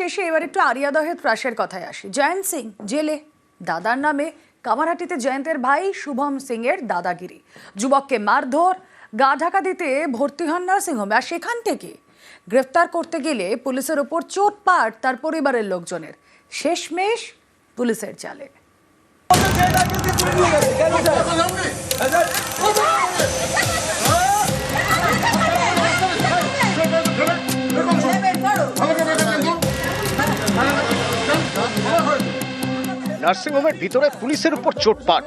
শেষে এবার একটু আরিয়াদহের ত্রাসের কথায় আসি। জয়ন্ত সিং, জেলে। দাদার নামে কামারহাটিতে জয়ন্তের ভাই শুভম সিং এর দাদাগিরি। যুবককে মারধর, গা ঢাকা দিতে ভর্তি হন নার্সিংহোমে। আর সেখান থেকে গ্রেফতার করতে গেলে পুলিশের ওপর চোটপাট তার পরিবারের লোকজনের। শেষমেশ পুলিশের চালে। নার্সিংহোমের ভিতরে পুলিশের উপর চোটপাট।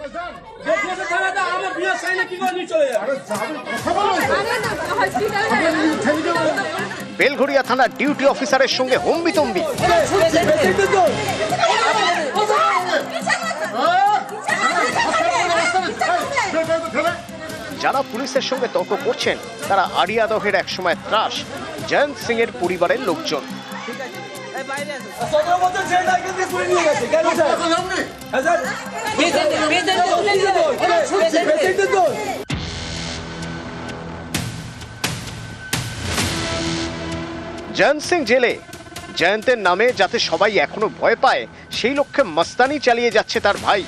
বেলঘড়িয়া থানার ডিউটি অফিসারের সঙ্গে হম্বিতম্বি। যারা পুলিশের সঙ্গে তর্ক করছেন, তারা আরিয়াদহের একসময় ত্রাস, জয়ন্ত সিং এর পরিবারের লোকজন। জয়ন্ত সিং জেলে। জয়ন্তের নামে যাতে সবাই এখনও ভয় পায়, সেই লক্ষ্যে মস্তানি চালিয়ে যাচ্ছে তার ভাই।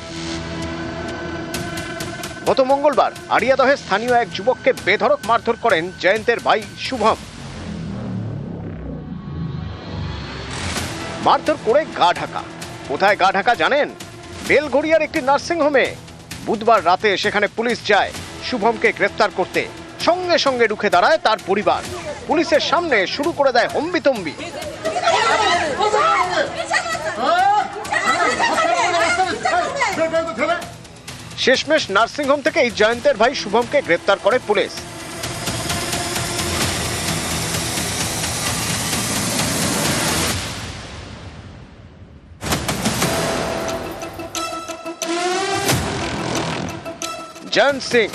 গত মঙ্গলবার আরিয়াদহে স্থানীয় এক যুবককে বেধড়ক মারধর করেন জয়ন্তের ভাই শুভম। মারধর করে গা ঢাকা। কোথায় গা ঢাকা জানেন? বেলঘড়িয়ার একটি নার্সিংহোমে। বুধবার রাতে সেখানে পুলিশ যায় শুভমকে গ্রেফতার করতে। সঙ্গে সঙ্গে রুখে দাঁড়ায় তার পরিবার। পুলিশের সামনে শুরু করে দেয় হম্বিতম্বি। শেষমেশ নার্সিংহোম থেকে এই জয়ন্তের ভাই শুভমকে গ্রেপ্তার করে পুলিশ। জয়ন্ত সিং।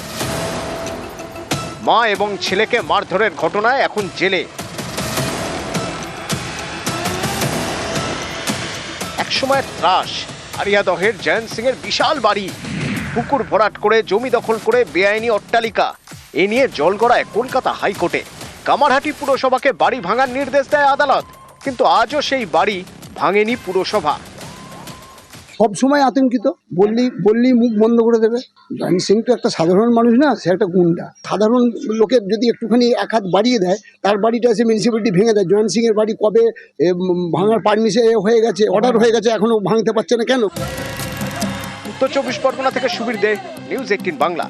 মা এবং ছেলেকে মারধরের ঘটনায় এখন জেলে। একসময় ত্রাস, আরিয়াদহের জয়ন্ত সিং এর বিশাল বাড়ি। পুকুর ভরাট করে, জমি দখল করে বেআইনি অট্টালিকা। এ নিয়ে জল গড়ায় কলকাতা হাইকোর্টে। কামারহাটি পুরসভাকে বাড়ি ভাঙার নির্দেশ দেয় আদালত। কিন্তু আজও সেই বাড়ি ভাঙেনি পুরসভা। সব সময় আতঙ্কিত। বললি বললি মুখ বন্ধ করে দেবে। জয়ন্ত সিং তো একটা সাধারণ মানুষ না, সে একটা গুন্ডা। সাধারণ লোকের যদি একটুখানি এক হাত বাড়িয়ে দেয়, তার বাড়িটা এসে মিউনিসিপ্যালিটি ভেঙে দেয়। জয়ন্ত সিংয়ের বাড়ি কবে ভাঙার পারমিশন হয়ে গেছে অর্ডার হয়ে গেছে এখনও ভাঙতে পারছে না কেন? উত্তর চব্বিশ পরগনা থেকে সুবীর দে নিউজ এইটিন বাংলা।